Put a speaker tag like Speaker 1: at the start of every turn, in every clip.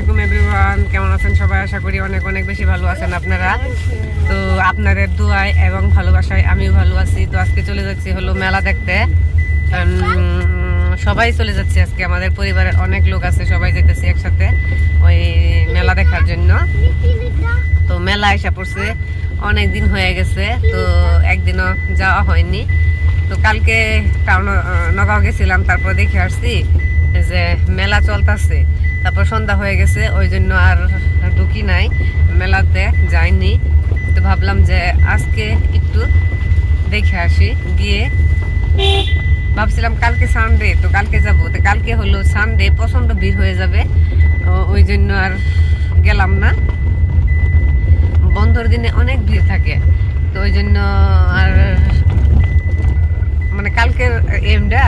Speaker 1: আলাইকুম এভরিওয়ান কেমন আছেন সবাই? আশা করি অনেক অনেক বেশি ভালো আছেন আপনারা। তো আপনাদের দোয়ায় এবং ভালোবাসায় আমিও ভালো আছি। তো আজকে চলে যাচ্ছি হলো মেলা দেখতে। সবাই চলে যাচ্ছে আজকে। আমাদের পরিবারের অনেক লোক আছে, সবাই যেতেছি একসাথে ওই মেলা দেখার জন্য। তো মেলা এসে পড়ছে। অনেক দিন হয়ে গেছে, তো একদিনও যাওয়া হয়নি। তো কালকে টাউন নগাঁও গেছিলাম, তারপর দেখে আসছি যে মেলা চলতেছে। তারপর সন্ধ্যা হয়ে গেছে, ওই জন্য আর ঢুকি নাই, মেলাতে যাইনি। তো ভাবলাম যে আজকে একটু দেখে আসি, গিয়ে ভাবছিলাম কালকে সানডে তো কালকে যাব। তো কালকে হলো সানডে প্রচণ্ড ভিড় হয়ে যাবে ওই জন্য আর গেলাম না। বন্ধর দিনে অনেক ভিড় থাকে, তো ওই জন্য আর মানে কালকের এমটা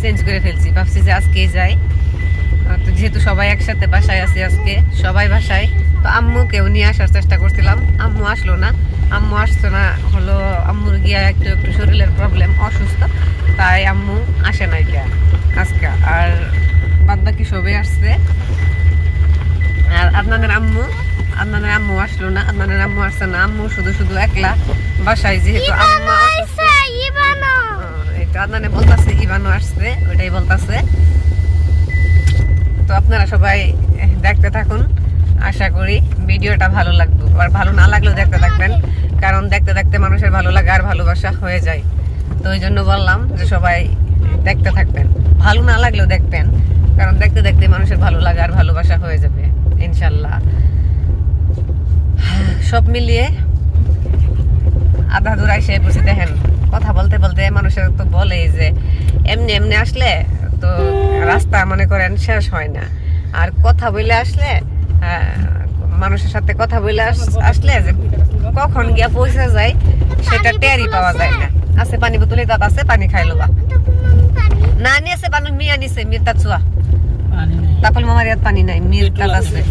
Speaker 1: চেঞ্জ করে ফেলছি। ভাবছি যে আজকেই যাই। তো যেহেতু সবাই একসাথে বাসায় আছি আজকে সবাই বাসায় তো আম্মুকেও নিয়ে আসার চেষ্টা করছিলাম। আম্মু আসলো না। আম্মু আসতো না হলো আম্মুর গিয়া একটু একটু শরীরের প্রবলেম অসুস্থ তাই আম্মু আসে নাই কে আজকে। আর বাদ বাকি সবাই আসছে। আর আপনাদের আম্মু আপনাদের আম্মু আসলো না আপনাদের আম্মু আসছে না। আম্মু শুধু শুধু একলা বাসায় যেহেতু আম্মা এটা আদনানে বলতাছে ইভানো আসছে ওইটাই বলতাছে। তো আপনারা সবাই দেখতে থাকুন। আশা করি ভিডিওটা ভালো লাগবে। আর ভালো না লাগলেও দেখতে থাকবেন। কারণ দেখতে দেখতে মানুষের ভালো লাগা আর ভালোবাসা হয়ে যায়। তো ওই জন্য বললাম যে সবাই দেখতে থাকবেন। ভালো না লাগলেও দেখবেন। কারণ দেখতে দেখতে মানুষের ভালো লাগা আর ভালোবাসা হয়ে যাবে। ইনশাল্লাহ। সব মিলিয়ে আধা দূর এসে বসে দেখেন। কথা বলতে বলতে মানুষের তো বলেই যে, এমনি এমনি আসলে তো রাস্তা মনে করেন শেষ হয় না। আর কথা বলে আসলে মানুষের সাথে কথা বলে আসলে যে কখন গিয়া পৌঁছে যায় সেটা টেরই পাওয়া যায় না। আছে? পানি বোতলে দাঁত আছে পানি খাইলো বা না নিয়েছে পানি মিয়া নিছে মির
Speaker 2: পানি নেই।
Speaker 1: তাপল মামার ইয়াত পানি নাই মির তাত আছে।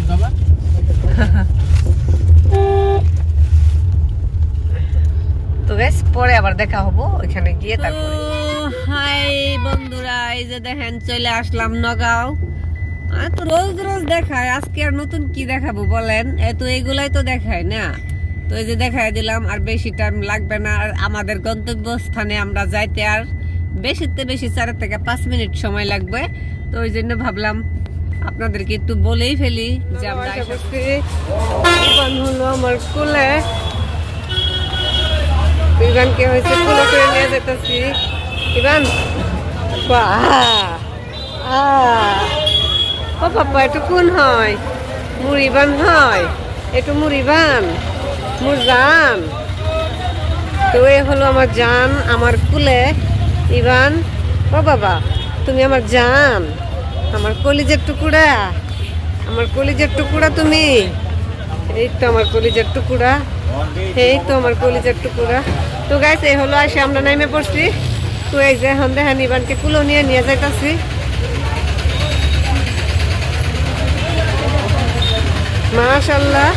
Speaker 1: তো বেশ পরে আবার দেখা হব ওইখানে গিয়ে তারপরে। হাই বন্ধুরা এই যে দেখেন চলে আসলাম নগাঁও। আর তো রোজ রোজ দেখায় আজকে আর নতুন কি দেখাবো বলেন? তো এগুলাই তো দেখায় না। তো এই যে দেখাই দিলাম আর বেশি টাইম লাগবে না আর আমাদের গন্তব্যস্থানে আমরা যাইতে আর বেশিতে বেশি চার থেকে পাঁচ মিনিট সময় লাগবে। তো ওই জন্য ভাবলাম আপনাদেরকে একটু বলেই ফেলি যে আমরা হলো আমার হয়েছে কুলো করে নিয়ে যেতেছি। আহ! ও পাপা একটু কোন হয়? মুড়িবান হয়। একটু মুড়িবান মুর জান। তো এ হলো আমার জান আমার কুলে। ইভান ও বাবা, তুমি আমার জান। আমার কলিজের টুকুরা আমার কলিজের টুকুরা তুমি। এই তো আমার কলিজের টুকুরা এই তো আমার কলিজার টুকুরা তো গাইছে এই হলো আসে আমরা নাইমে পড়ছি। তো এই যে এখন দেখেন ইবানকে কুলো নিয়ে নিয়ে যাইতাছি। মাশাল্লাহ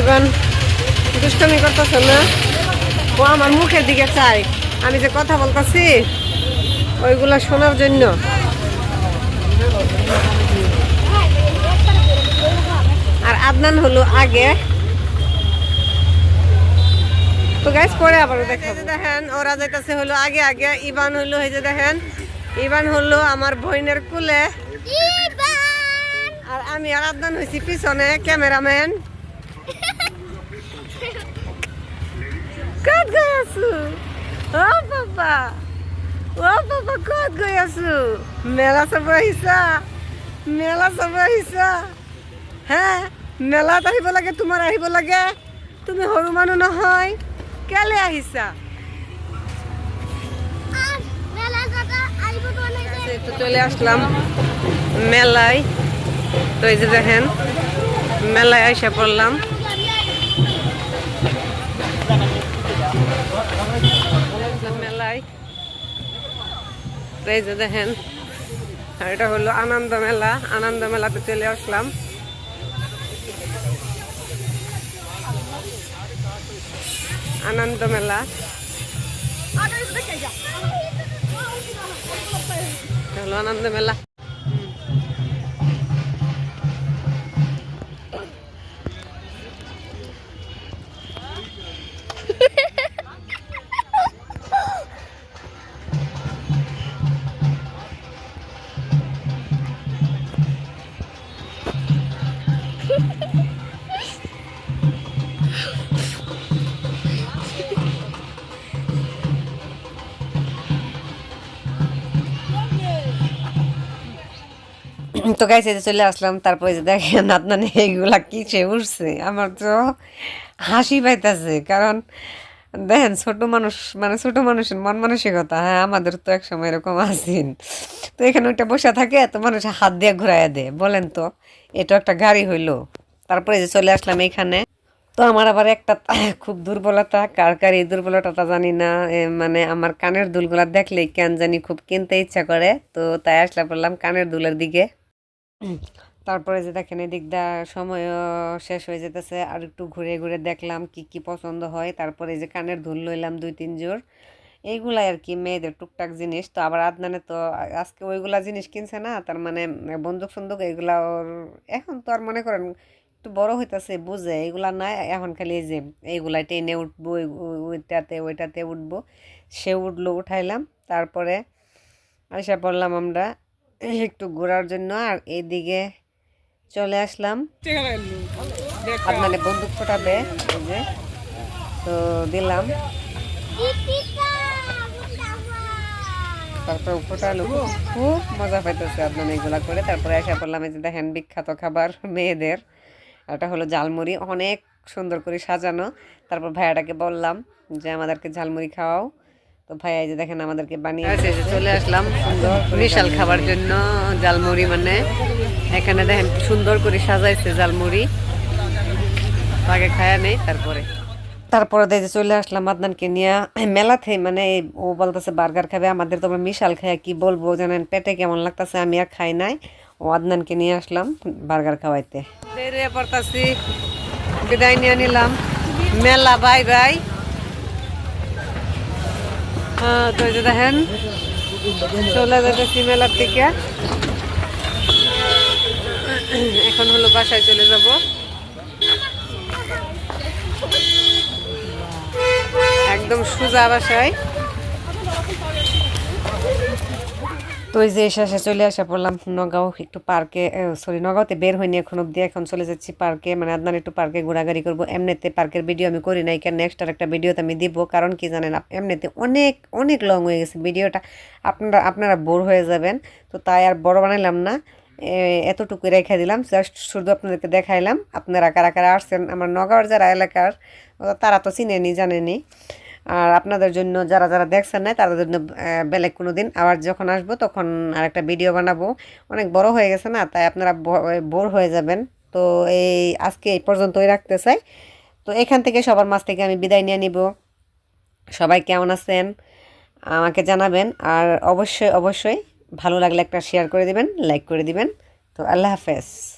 Speaker 1: ইবান দুষ্টমি করতেছে না? ও আমার মুখের দিকে চাই আমি যে কথা বলতেছি, ওইগুলা শোনার জন্য। আর আদনান হলো আগে। তো গাইস পরে আবার দেখাবো। দেখেন ওরা যাইতাছে হলো আগে আগে। ইবান হলো এই যে দেখেন। ইবান হলো আমার বোনের কুলে। আর আমি আর আদনান হইছি পিছনে ক্যামেরাম্যান। কত গই আছো? ও বাবা ও বাবা কত গই আছো? মেলা চাব আহিছা মেলা চাব আহিছা হ্যাঁ মেলাত আহিব লাগে তোমাৰ আহিব লাগে। তুমি সৰু মানুহ নহয়। কেলে আহিছা? তো চলে আসলাম। মেলায় তো এই যে দেখেন মেলায় আইসা পড়লাম। মেলায় তো এই যে দেখেন আর এটা হলো আনন্দ মেলা। আনন্দ মেলাতে চলে আসলাম। আনন্দ মেলা হলো তো গাইছে যে চলে আসলাম, তারপরে যে দেখেন আপনার এইগুলা কিসে উঠছে? আমার তো হাসি পাইতেছে, কারণ দেখেন ছোট মানুষ মানে ছোট মানুষের মন মানসিকতা হ্যাঁ আমাদের তো এক সময় এরকম আছেন। তো এখানে ওইটা বসে থাকে, তো মানুষ হাত দিয়ে ঘুরাইয়া দেয়। বলেন তো এটা একটা গাড়ি হইল। তারপরে যে চলে আসলাম এইখানে। তো আমার আবার একটা খুব দুর্বলতা, কার কার এই দুর্বলতাটা জানি না মানে আমার কানের দুলগুলা দেখলেই কেন জানি খুব কিনতে ইচ্ছা করে। তো তাই আসলে বললাম কানের দুলের দিকে। তারপরে যে দেখেন এদিক দা সময়ও শেষ হয়ে যেতেছে, আর একটু ঘুরে ঘুরে দেখলাম কি কি পছন্দ হয়। তারপরে এই যে কানের ধুল লইলাম দুই তিন জোর এইগুলাই আর কি মেয়েদের টুকটাক জিনিস। তো আবার আদনানে তো আজকে ওইগুলা জিনিস কিনছে না, তার মানে বন্দুক সন্দুক এইগুলা ওর এখন তো আর মনে করেন একটু বড় হইতাছে, বুঝে এইগুলা না, এখন খালি এই যে এইগুলা টেনে উঠবো, ওই- ওই- ওইটাতে ওইটাতে উঠবো। সে উঠল, উঠাইলাম। তারপরে আশা পড়লাম আমরা একটু ঘোরার জন্য আর এইদিকে চলে আসলাম। মানে বন্দুক ফোটাবে যে, তো দিলাম। তারপর ফোটালো, খুব মজা পাইতেছে আপনার এগুলা করে। তারপরে এসে পড়লাম এই যে দেখেন বিখ্যাত খাবার মেয়েদের, এটা হলো ঝালমুড়ি। অনেক সুন্দর করে সাজানো। তারপর ভাইয়াটাকে বললাম যে, আমাদেরকে ঝালমুড়ি খাওয়াও। তো ভাইয়া যে দেখেন আমাদেরকে বানিয়ে চলে আসলাম সুন্দর বিশাল খাবার জন্য ঝালমুড়ি মানে। এখানে দেখেন সুন্দর করে সাজাইছে ঝালমুড়ি। আগে খায়া নেই তারপরে। তারপরে দেখে চলে আসলাম আদনানকে নিয়ে। মেলাতে মানে ও বলতেছে বার্গার খাবে আমাদের তো মিশাল খায় কি বলব জানেন? পেটে কেমন লাগতেছে? আমি আর খাই নাই। ও আদনানকে নিয়ে আসলাম বার্গার খাওয়াইতে। বেরিয়ে পড়তাছি। বিদায় নিয়ে নিলাম। মেলা বাই বাই। দেখেন চলে যেতেছি মেলার থেকে এখন হলো বাসায় চলে যাব। একদম সোজা বাসায়। তো এই যে এসে শেষে চলে আসা পড়লাম নগাঁও একটু পার্কে সরি নগাঁওতে বের হয়নি এখন অব্দি, এখন চলে যাচ্ছি পার্কে মানে আদনান একটু পার্কে ঘোরাঘুরি করব। এমনিতে পার্কের ভিডিও আমি করি নাই, কেন নেক্সট আর একটা ভিডিওতে আমি দিব, কারণ কি জানেন এমনিতে অনেক অনেক লং হয়ে গেছে ভিডিওটা আপনারা আপনারা বোর হয়ে যাবেন, তো তাই আর বড় বানাইলাম না এতটুকু রেখে দিলাম। জাস্ট শুধু আপনাদেরকে দেখাইলাম, আপনারা কারা কারা আসছেন, আমার নগাঁওর যারা এলাকার তারা তো চিনেনি, জানেনি। আর আপনাদের জন্য যারা যারা দেখছেন না তাদের জন্য বেলেগ কোনো দিন আবার যখন আসব তখন আর একটা ভিডিও বানাবো। অনেক বড় হয়ে গেছে না, তাই আপনারা বোর হয়ে যাবেন। তো এই, আজকে এই পর্যন্তই রাখতে চাই। তো এখান থেকে সবার মাছ থেকে আমি বিদায় নিয়ে নিব। সবাই কেমন আছেন? আমাকে জানাবেন। আর অবশ্যই অবশ্যই ভালো লাগলে একটা শেয়ার করে দিবেন লাইক করে দিবেন। তো আল্লাহ হাফেজ।